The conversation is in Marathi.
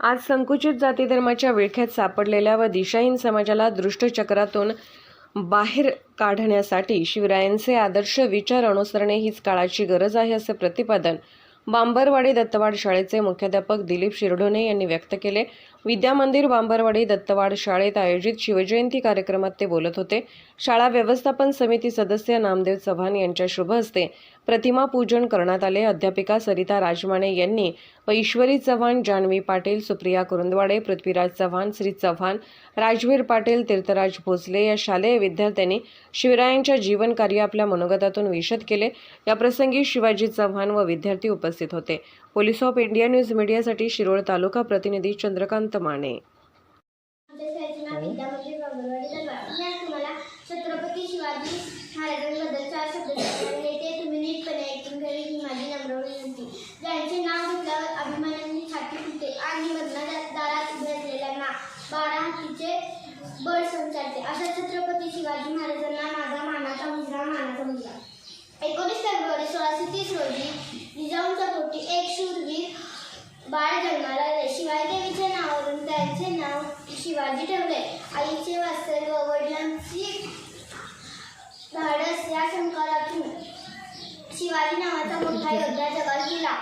आज संकुचित जाती धर्माच्या विळख्यात सापडलेल्या व दिशाहीन समाजाला दृष्टचक्रातून बाहेर काढण्यासाठी शिवरायांचे आदर्श विचार अनुसरणे हीच काळाची गरज आहे असे प्रतिपादन बांबरवाडी दत्तवाड शाळेचे मुख्याध्यापक दिलीप शिरढोणे यांनी व्यक्त केले. विद्यामंदिर बांबरवाडी दत्तवाड शाळेत आयोजित शिवजयंती कार्यक्रमात ते बोलत होते. शाळा व्यवस्थापन समिती सदस्य नामदेव चव्हाण यांच्या शुभ हस्ते प्रतिमा पूजन करण्यात आले. अध्यापिका सरिता राजमाने यांनी व ईश्वरी चव्हाण जान्हवी पाटील सुप्रिया कुरुंदवाडे पृथ्वीराज चव्हाण श्री चव्हाण राजवीर पाटील तीर्थराज भोसले या शालेय विद्यार्थ्यांनी शिवरायांच्या जीवनकार्य आपल्या मनोगतातून विशद केले. या प्रसंगी शिवाजी चव्हाण व विद्यार्थी उपस्थित होते. पोलीस ऑफ इंडिया न्यूज मीडियासाठी शिरोळ तालुका प्रतिनिधी चंद्रकांत माने. छत्रपती शिवाजी महाराजांबद्दल शब्द ते तुम्ही नीटपणे ऐकून ही माझी नम्र विनंती ज्यांचे नाव घेतल्यावर छाती फुटते आणि मधल्या दारात उभे असलेल्यांना बारा हातीचे बळ संचारते अशा छत्रपती शिवाजी महाराजांना माझा मानाचा मुजरा मानाचा एकोणीस फेब्रुवारी सोळाशे तीस रोजी निजाम शिवाजी ठेवले. आईचे वास्तव व वडिलांची धाडस या संकारातून शिवाजी नावाचा मोठा योद्धा जगात गेला.